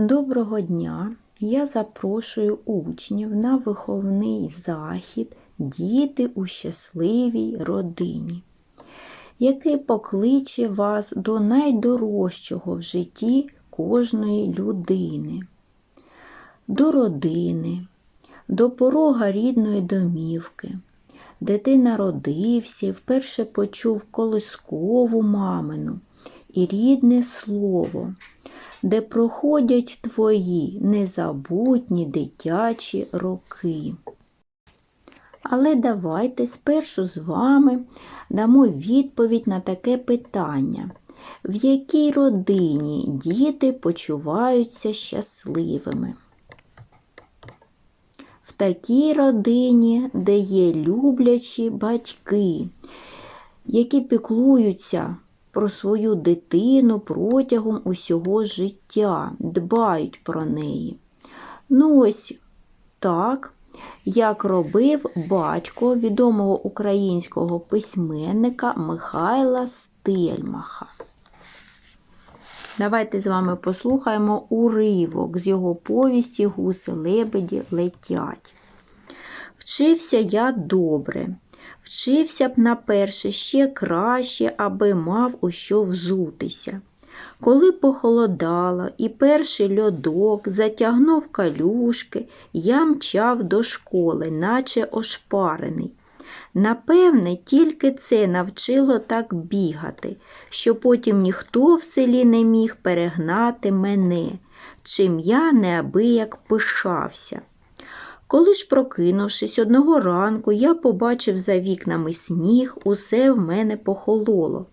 Доброго дня! Я запрошую учнів на виховний захід Діти у щасливій родині, який покличе вас до найдорожчого в житті кожної людини, до родини, до порога рідної домівки, де ти народився вперше почув колискову мамину і рідне слово де проходять твої незабутні дитячі роки. Але давайте спершу з вами дамо відповідь на таке питання, в якій родині діти почуваються щасливими. В такій родині, де є люблячі батьки, які піклуються про свою дитину протягом усього життя, дбають про неї. Ну, ось так, як робив батько відомого українського письменника Михайла Стельмаха. Давайте з вами послухаємо уривок з його повісті Гуси лебеді летять. Вчився я добре, Вчився б на перше ще краще, аби мав у що взутися. Коли похолодало і перший льодок затягнув калюшки, я мчав до школи, наче ошпарений. Напевне, тільки це навчило так бігати, що потім ніхто в селі не міг перегнати мене, чим я неабияк пишався. Коли ж, прокинувшись одного ранку, я побачив за вікнами сніг, усе в мене похололо.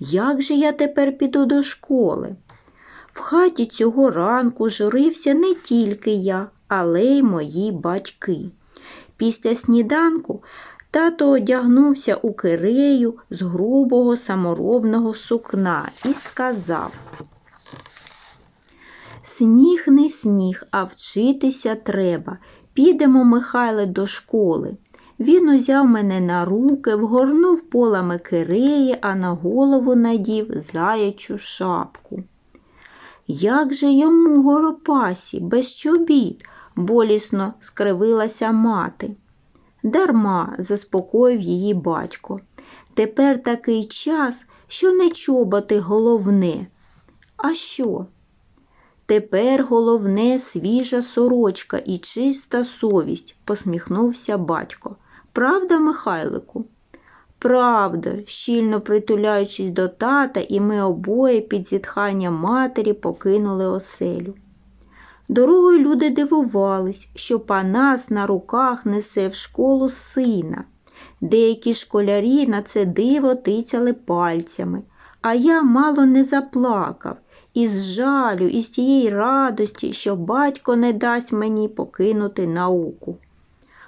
Як же я тепер піду до школи? В хаті цього ранку журився не тільки я, але й мої батьки. Після сніданку тато одягнувся у кирею з грубого саморобного сукна і сказав Сніг не сніг, а вчитися треба. Підемо, Михайле, до школи. Він узяв мене на руки, вгорнув полами киреї, а на голову надів заячу шапку. Як же йому горопасі, без чобіт, болісно скривилася мати. Дарма заспокоїв її батько. Тепер такий час, що не чоботи головне. А що? Тепер головне свіжа сорочка і чиста совість, посміхнувся батько. Правда, Михайлику? Правда, щільно притуляючись до тата, і ми обоє під зітханням матері покинули оселю. Дорогою люди дивувались, що Панас на руках несе в школу сина. Деякі школярі на це диво тицяли пальцями, а я мало не заплакав із жалю, із тієї радості, що батько не дасть мені покинути науку.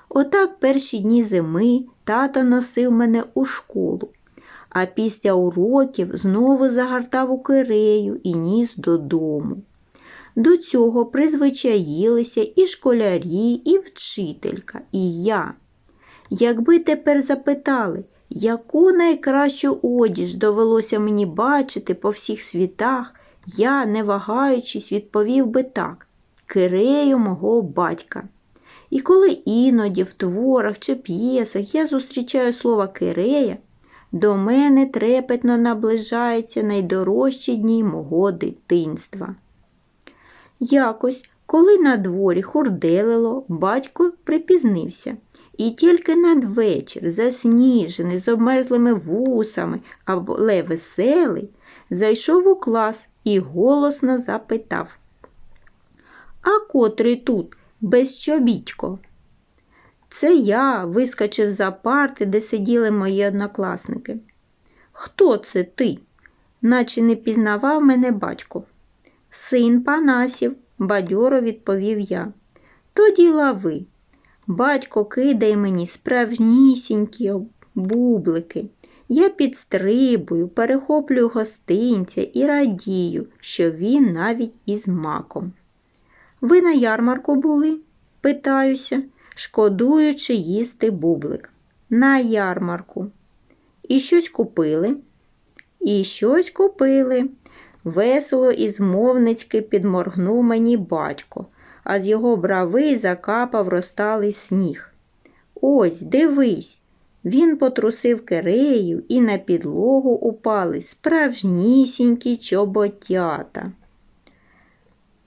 Отак перші дні зими тато носив мене у школу, а після уроків знову загортав у кирею і ніс додому. До цього призвичаїлися і школярі, і вчителька, і я. Якби тепер запитали, яку найкращу одіж довелося мені бачити по всіх світах, я, не вагаючись, відповів би так кирею мого батька. І коли іноді в творах чи п'єсах я зустрічаю слово кирея, до мене трепетно наближаються найдорожчі дні мого дитинства. Якось, коли на дворі хурделило, батько припізнився, і тільки надвечір, засніжений, з обмерзлими вусами, але веселий, зайшов у клас і голосно запитав А котрий тут безчобітько? Це я вискочив за парти, де сиділи мої однокласники. Хто це ти? наче не пізнавав мене батько. Син Панасів, бадьоро відповів я. Тоді лави. Батько кидає мені справжнісінькі бублики. Я підстрибую, перехоплюю гостинця і радію, що він навіть із маком. Ви на ярмарку були? питаюся, шкодуючи їсти бублик. На ярмарку. І щось купили? І щось купили. Весело і змовницьки підморгнув мені батько, а з його брави закапав розталий сніг. Ось, дивись. Він потрусив кирею, і на підлогу упали справжнісінькі чоботята.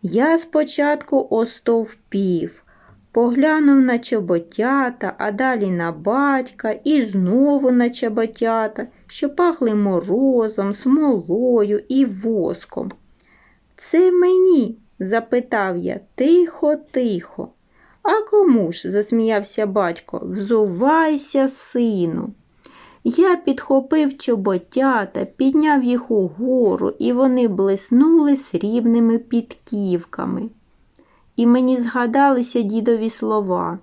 Я спочатку остовпів, поглянув на чоботята, а далі на батька і знову на чоботята, що пахли морозом, смолою і воском. Це мені? запитав я тихо, тихо. А кому ж? засміявся батько. Взувайся, сину. Я підхопив чоботята, підняв їх угору, і вони блиснули срібними підківками. І мені згадалися дідові слова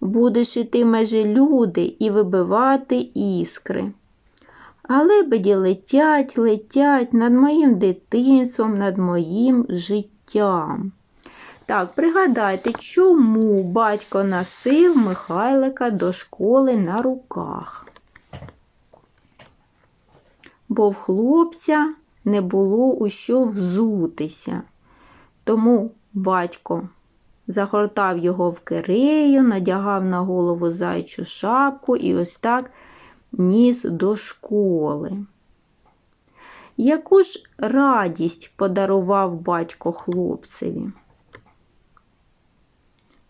будеш іти межі люди і вибивати іскри. А лебеді летять, летять над моїм дитинством, над моїм життям. Так, пригадайте, чому батько носив Михайлика до школи на руках? Бо в хлопця не було у що взутися. Тому батько загортав його в кирею, надягав на голову зайчу шапку і ось так ніс до школи. Яку ж радість подарував батько хлопцеві?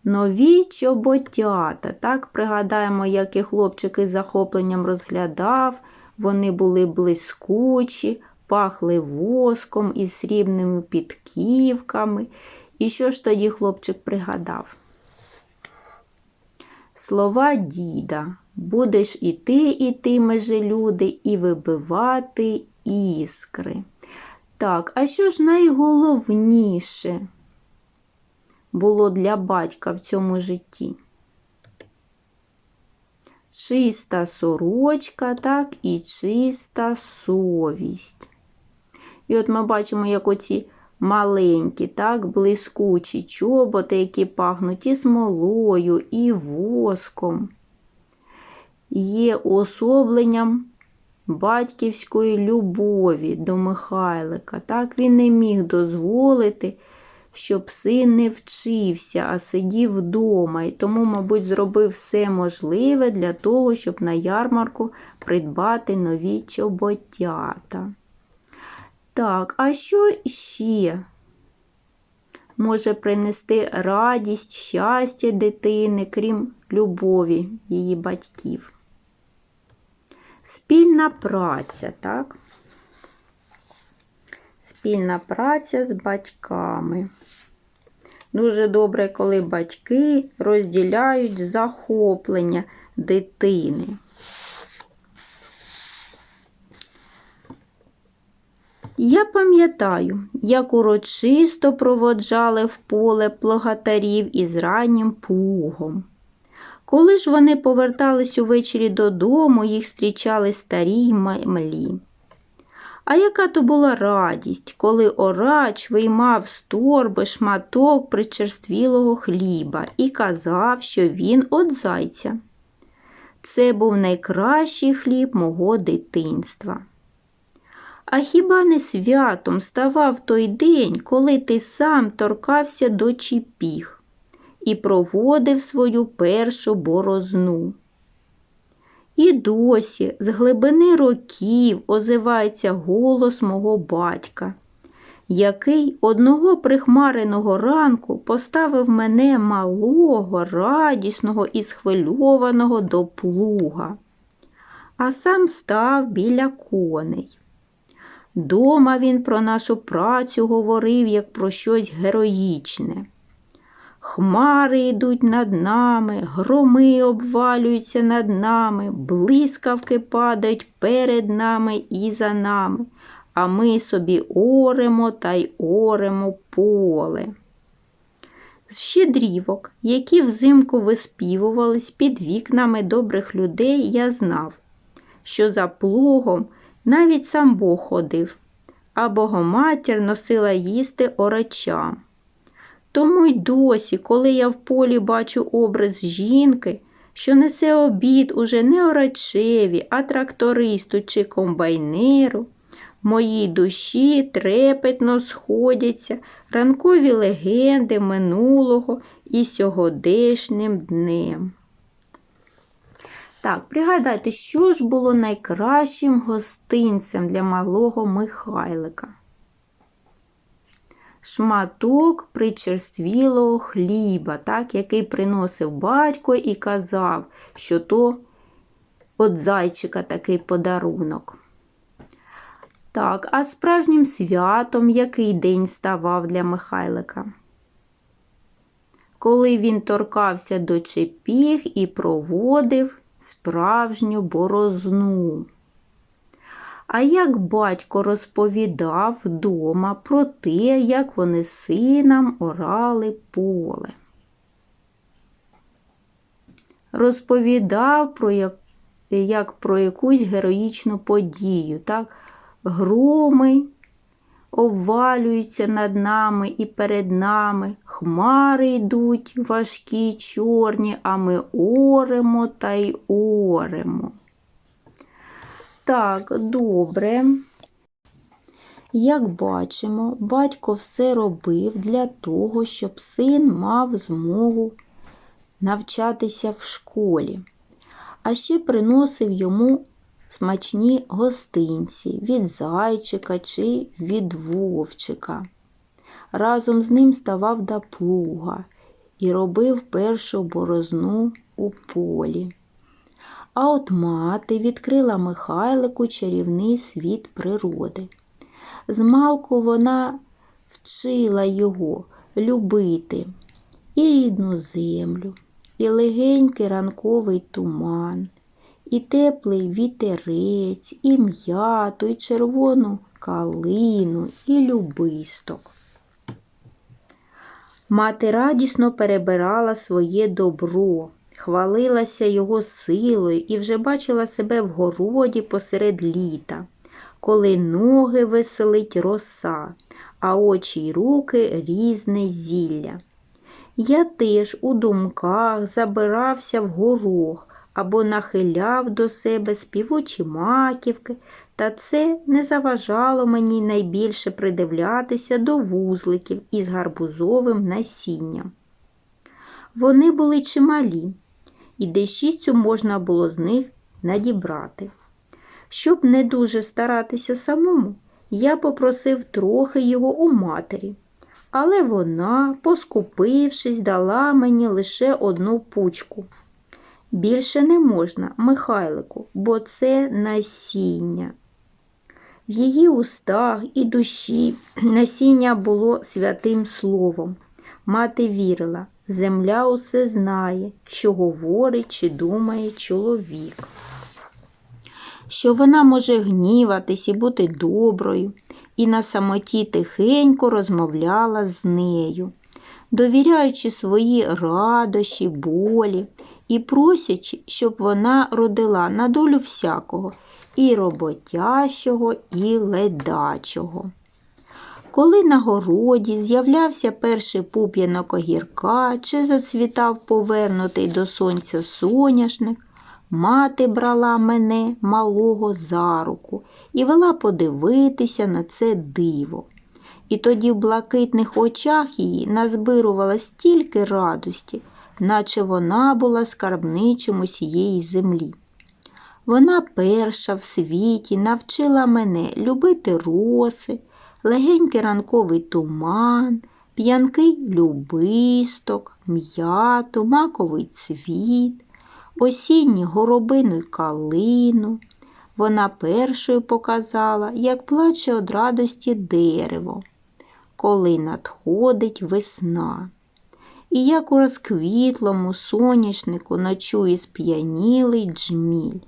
Нові чоботята. Так, пригадаємо, як і хлопчик із захопленням розглядав, вони були блискучі, пахли воском із срібними підківками. І що ж тоді хлопчик пригадав? Слова діда, будеш іти, іти, межи люди, і вибивати іскри. Так, а що ж найголовніше було для батька в цьому житті? Чиста сорочка, так, і чиста совість. І от ми бачимо, як оці маленькі, так, блискучі чоботи, які пахнуть і смолою, і воском, є уособленням батьківської любові до Михайлика. Так він не міг дозволити, щоб син не вчився, а сидів вдома, і тому, мабуть, зробив все можливе для того, щоб на ярмарку придбати нові чоботята. Так, а що ще може принести радість, щастя дитини, крім любові її батьків? Спільна праця, так? Спільна праця з батьками. Дуже добре, коли батьки розділяють захоплення дитини. Я пам'ятаю, як урочисто проводжали в поле плугатарів із раннім плугом. Коли ж вони повертались увечері додому, їх зустрічали старі й малі. А яка то була радість, коли oraч виймав з торби шматок причерствілого хліба і казав, що він от зайця. Це був найкращий хліб мого дитинства. А хіба не святом ставав той день, коли ти сам торкався до чіпіг і проводив свою першу борозну? І досі з глибини років озивається голос мого батька, який одного прихмареного ранку поставив мене малого, радісного і схвильованого до плуга, а сам став біля коней. Дома він про нашу працю говорив як про щось героїчне. Хмари йдуть над нами, громи обвалюються над нами, блискавки падають перед нами і за нами, а ми собі оремо та й оремо поле. З щедрівок, які взимку виспівувались під вікнами добрих людей, я знав, що за плугом навіть сам Бог ходив, а богоматір носила їсти орачам. Тому й досі, коли я в полі бачу образ жінки, що несе обід уже не орачеві, а трактористу чи комбайнеру, моїй душі трепетно сходяться ранкові легенди минулого і сьогодешнім днем. Так, пригадайте, що ж було найкращим гостинцем для малого Михайлика? Шматок причерствілого хліба, так, який приносив батько і казав, що то от зайчика такий подарунок. Так, а справжнім святом який день ставав для Михайлика? Коли він торкався до чепіг і проводив справжню борозну. А як батько розповідав вдома про те, як вони з сином орали поле. Розповідав про як, як про якусь героїчну подію. Так? Громи обвалюються над нами і перед нами, хмари йдуть важкі, чорні, а ми оремо та й оремо. Так, добре. Як бачимо, батько все робив для того, щоб син мав змогу навчатися в школі, а ще приносив йому смачні гостинці від зайчика чи від вовчика. Разом з ним ставав до плуга і робив першу борозну у полі. А от мати відкрила Михайлику чарівний світ природи. Змалку вона вчила його любити і рідну землю, і легенький ранковий туман, і теплий вітерець, і м'яту, і червону калину, і любисток. Мати радісно перебирала своє добро, хвалилася його силою і вже бачила себе в городі посеред літа, коли ноги веселить роса, а очі й руки різне зілля. Я теж у думках забирався в горох або нахиляв до себе співучі маківки, та це не заважало мені найбільше придивлятися до вузликів із гарбузовим насінням. Вони були чималі, і дещицю можна було з них надібрати. Щоб не дуже старатися самому, я попросив трохи його у матері, але вона, поскупившись, дала мені лише одну пучку. Більше не можна, Михайлику, бо це насіння. В її устах і душі насіння було святим словом. Мати вірила, земля усе знає, що говорить чи думає чоловік. Що вона може гніватись і бути доброю, і на самоті тихенько розмовляла з нею, довіряючи свої радощі, болі і просячи, щоб вона родила на долю всякого і роботящого, і ледачого. Коли на городі з'являвся перший пуп'янок огірка чи зацвітав повернутий до сонця соняшник, мати брала мене малого за руку і вела подивитися на це диво. І тоді в блакитних очах її назбирувала стільки радості, наче вона була скарбничим усієї землі. Вона перша в світі навчила мене любити роси, легенький ранковий туман, п'янкий любисток, м'яту, маковий цвіт, осінню горобину й калину. Вона першою показала, як плаче од радості дерево, коли надходить весна. І як у розквітлому соняшнику ночує сп'янілий джміль.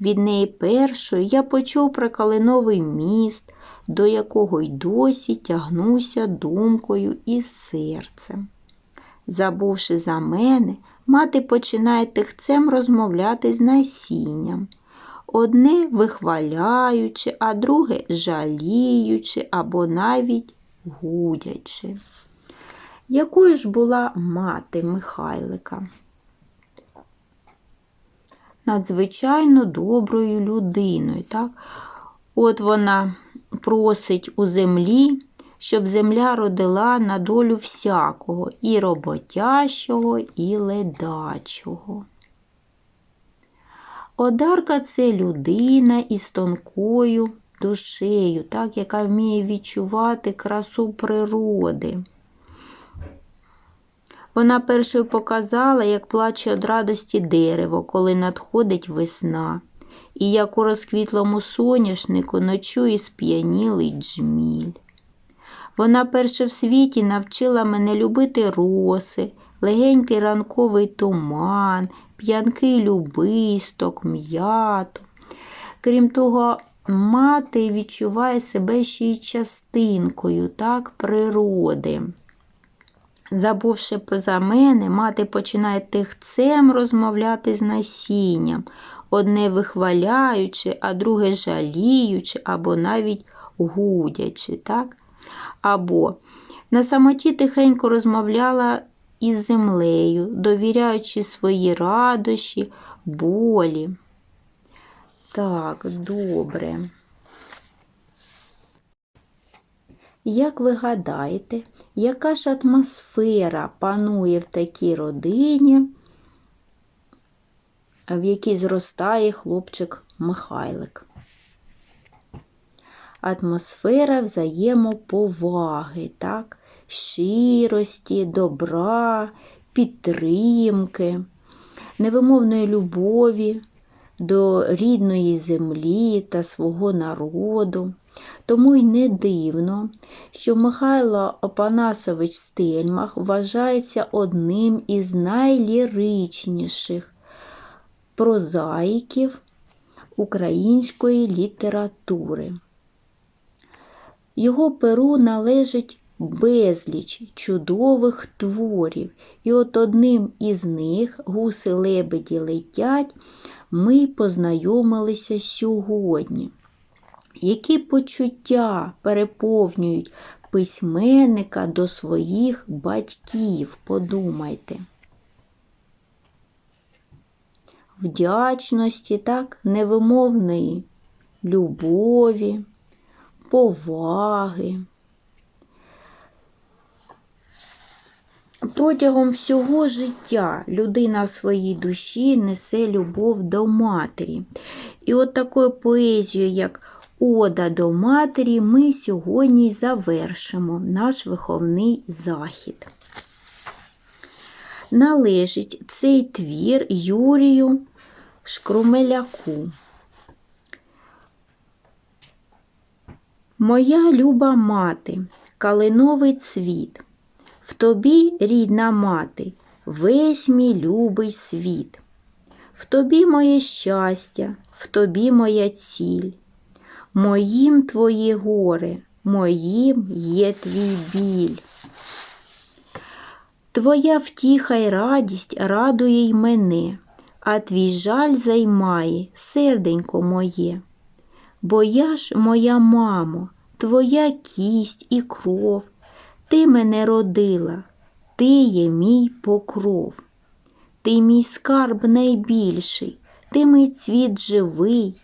Від неї першої я почув про калиновий міст, до якого й досі тягнуся думкою і серцем. Забувши за мене, мати починає тихцем розмовляти з насінням. Одне вихваляючи, а друге жаліючи або навіть гудячи. Якою ж була мати Михайлика? Надзвичайно доброю людиною. так? От вона просить у землі, щоб земля родила на долю всякого, і роботящого, і ледачого. Одарка це людина із тонкою душею, так, яка вміє відчувати красу природи. Вона першою показала, як плаче від радості дерево, коли надходить весна, і як у розквітлому соняшнику ночує сп'янілий джміль. Вона перше в світі навчила мене любити роси, легенький ранковий туман, п'янкий любисток, м'яту. Крім того, мати відчуває себе ще й частинкою так, природи. Забувши поза мене, мати починає тихцем розмовляти з насінням, одне вихваляючи, а друге жаліючи, або навіть гудячи. так? Або на самоті тихенько розмовляла із землею, довіряючи свої радощі, болі. Так, добре. Як ви гадаєте, яка ж атмосфера панує в такій родині, в якій зростає хлопчик Михайлик? Атмосфера взаємоповаги, так? щирості, добра, підтримки, невимовної любові до рідної землі та свого народу. Тому й не дивно, що Михайло Опанасович Стельмах вважається одним із найліричніших прозаїків української літератури. Його перу належить безліч чудових творів, і от одним із них гуси лебеді летять, ми познайомилися сьогодні. Які почуття переповнюють письменника до своїх батьків, подумайте. Вдячності, так, невимовної любові, поваги. Протягом всього життя людина в своїй душі несе любов до матері. І от такою поезією, як Ода до матері, ми сьогодні завершимо наш виховний захід. Належить цей твір Юрію Шкрумеляку. Моя люба мати, калиновий цвіт, в тобі, рідна мати, весь мій любий світ, в тобі моє щастя, в тобі моя ціль. Моїм твої горе, моїм є твій біль. Твоя втіха й радість радує й мене, а твій жаль займає серденько моє. Бо я ж, моя мамо, твоя кість і кров, ти мене родила, ти є мій покров. Ти мій скарб найбільший, ти мій цвіт живий.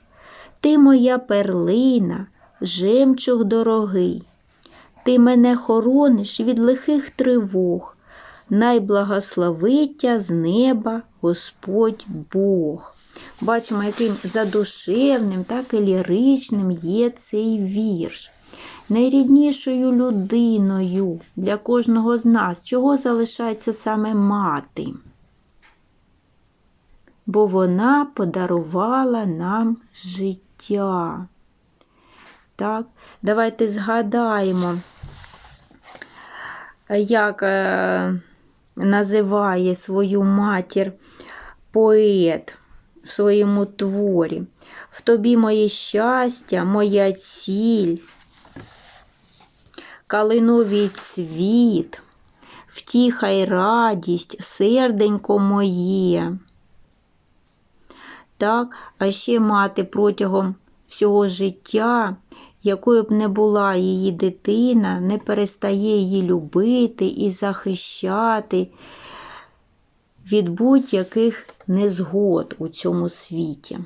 Ти моя перлина, жемчуг дорогий, ти мене хорониш від лихих тривог, найблагословиття з неба Господь Бог. Бачимо, яким задушевним, так і ліричним є цей вірш. Найріднішою людиною для кожного з нас, чого залишається саме мати бо вона подарувала нам життя. Так, Давайте згадаємо, як е, називає свою матір поет в своєму творі. В тобі моє щастя, моя ціль, калиновий цвіт, втіха й радість, серденько моє так, а ще мати протягом всього життя, якою б не була її дитина, не перестає її любити і захищати від будь-яких незгод у цьому світі.